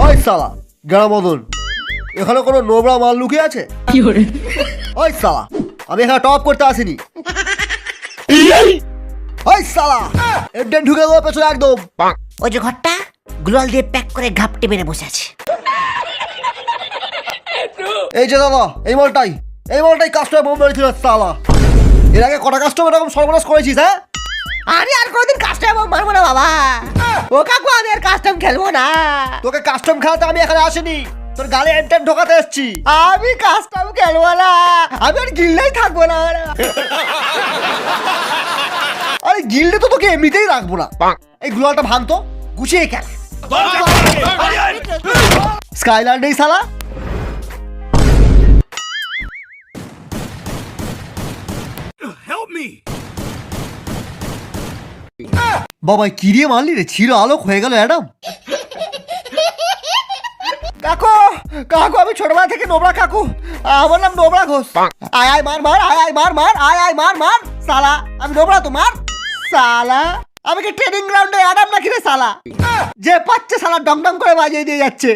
ওই সালা গ্রামদন এখানে কোনো নোবরা মাল লুকিয়ে আছে? ওই সালা আমি এখানে টপ করতে আসিনি। ওই সালা এডেন ঢুকে দেবো পেছনে একদম। ওই যে ঘরটা গ্লোয়াল দিয়ে প্যাক করে ঘাপটে মেরে বসে আছে। এই যে দাদা এই মালটাই এই মালটাই কাস্টমার বোম মেরেছিল সালা। এর আগে কটা কাস্টমার এরকম সর্বনাশ করেছিস হ্যাঁ? আরে আর কোনোদিন কাস্টম মারবো না বাবা। ও কাকু আমি আর কাস্টম খেলব না? তোকে কাস্টম খেলাতে আমি এখানে আসিনি। তোর গালে এন্টার ঢোকাতে এসছি। আমি কাস্টম খেলব না। আমি আর গিল্লাই থাকব না। আরে গিল্ডে তো তোকে এমনিতেই রাখব না। এই গুলাটা ভাঙতো গুছিয়ে খেল। স্কাইল্যান্ড এই সালা বাবা কি দিয়ে মারলি রে? ছিল আলোক হয়ে গেল অ্যাডাম। কাকু কাকু আমি ছোটবেলা থেকে নোবরা কাকু। আমার নাম নোবরা ঘোষ। আয় আয় মার মার আয় আয় মার মার আয় আয় মার মার। সালা আমি নোবরা তো মার। সালা আমি কি ট্রেনিং গ্রাউন্ডে অ্যাডাম নাকি রে সালা? যে পাচ্ছে সালা ডং ডং করে বাজিয়ে দিয়ে যাচ্ছে।